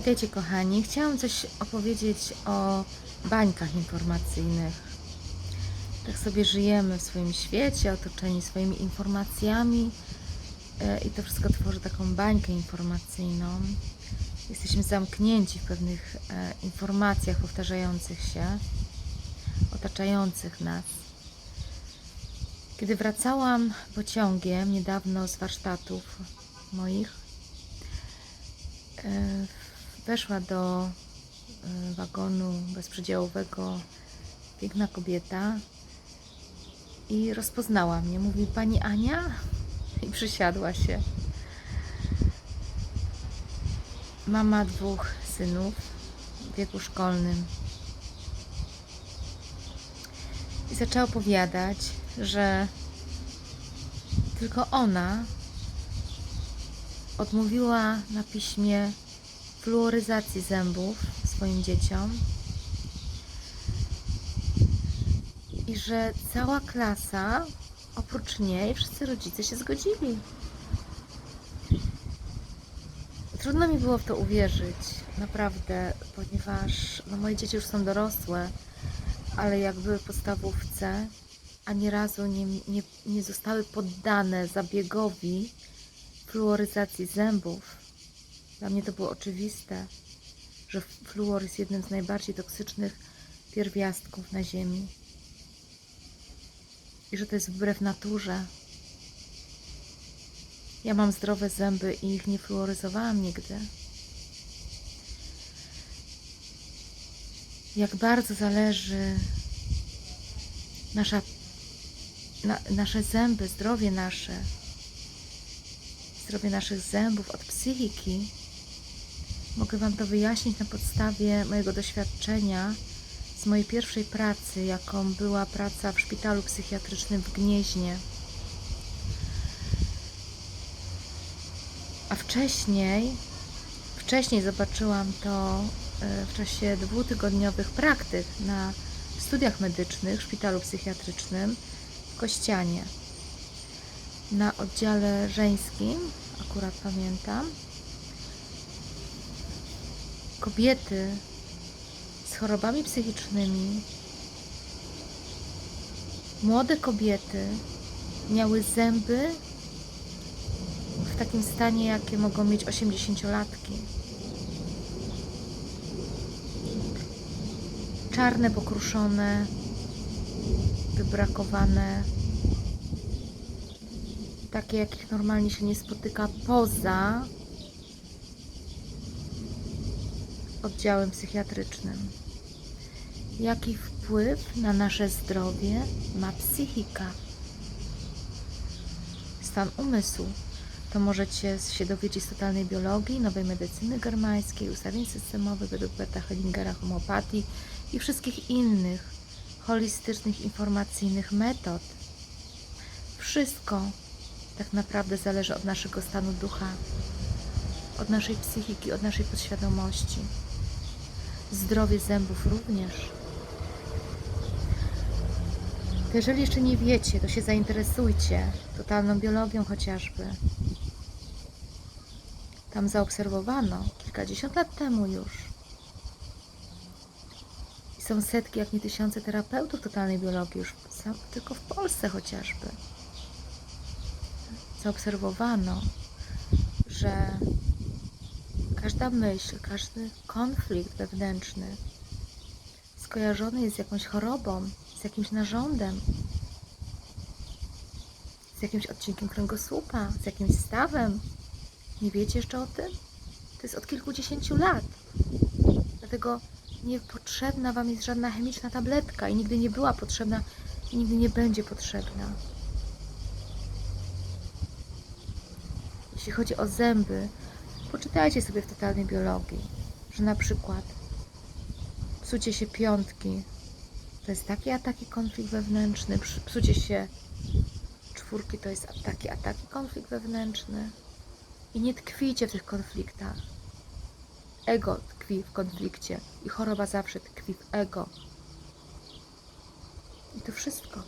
Witajcie kochani. Chciałam coś opowiedzieć o bańkach informacyjnych. Tak sobie żyjemy w swoim świecie, otoczeni swoimi informacjami e, i to wszystko tworzy taką bańkę informacyjną. Jesteśmy zamknięci w pewnych e, informacjach powtarzających się, otaczających nas. Kiedy wracałam pociągiem niedawno z warsztatów moich, e, weszła do e, wagonu bezprzedziałowego piękna kobieta i rozpoznała mnie. Mówi pani Ania i przysiadła się. Mama dwóch synów w wieku szkolnym. I zaczęła opowiadać, że tylko ona odmówiła na piśmie fluoryzacji zębów swoim dzieciom i że cała klasa oprócz niej wszyscy rodzice się zgodzili. Trudno mi było w to uwierzyć, naprawdę, ponieważ no, moje dzieci już są dorosłe, ale jak były w podstawówce, ani razu nie, nie, nie zostały poddane zabiegowi fluoryzacji zębów. Dla mnie to było oczywiste, że fluor jest jednym z najbardziej toksycznych pierwiastków na Ziemi i że to jest wbrew naturze. Ja mam zdrowe zęby i ich nie fluoryzowałam nigdy. Jak bardzo zależy nasza, na, nasze zęby, zdrowie nasze, zdrowie naszych zębów od psychiki, mogę Wam to wyjaśnić na podstawie mojego doświadczenia z mojej pierwszej pracy, jaką była praca w szpitalu psychiatrycznym w Gnieźnie. A wcześniej, wcześniej zobaczyłam to e, w czasie dwutygodniowych praktyk na studiach medycznych w szpitalu psychiatrycznym w Kościanie. Na oddziale żeńskim, akurat pamiętam, kobiety z chorobami psychicznymi, młode kobiety miały zęby w takim stanie, jakie mogą mieć 80-latki. Czarne, pokruszone, wybrakowane, takie, jakich normalnie się nie spotyka poza oddziałem psychiatrycznym. Jaki wpływ na nasze zdrowie ma psychika? Stan umysłu. To możecie się dowiedzieć z totalnej biologii, nowej medycyny germańskiej, ustawień systemowych według Berta Hellingera, homeopatii i wszystkich innych holistycznych, informacyjnych metod. Wszystko tak naprawdę zależy od naszego stanu ducha, od naszej psychiki, od naszej podświadomości. Zdrowie zębów również. To jeżeli jeszcze nie wiecie, to się zainteresujcie totalną biologią chociażby. Tam zaobserwowano kilkadziesiąt lat temu już. I są setki, jak nie tysiące terapeutów totalnej biologii już tylko w Polsce chociażby. Zaobserwowano, że każda myśl, każdy konflikt wewnętrzny skojarzony jest z jakąś chorobą, z jakimś narządem, z jakimś odcinkiem kręgosłupa, z jakimś stawem. Nie wiecie jeszcze o tym? To jest od kilkudziesięciu lat. Dlatego niepotrzebna Wam jest żadna chemiczna tabletka i nigdy nie była potrzebna i nigdy nie będzie potrzebna. Jeśli chodzi o zęby, poczytajcie sobie w totalnej biologii, że na przykład psucie się piątki to jest taki a taki konflikt wewnętrzny, psucie się czwórki to jest taki a taki konflikt wewnętrzny. I nie tkwijcie w tych konfliktach. Ego tkwi w konflikcie i choroba zawsze tkwi w ego. I to wszystko.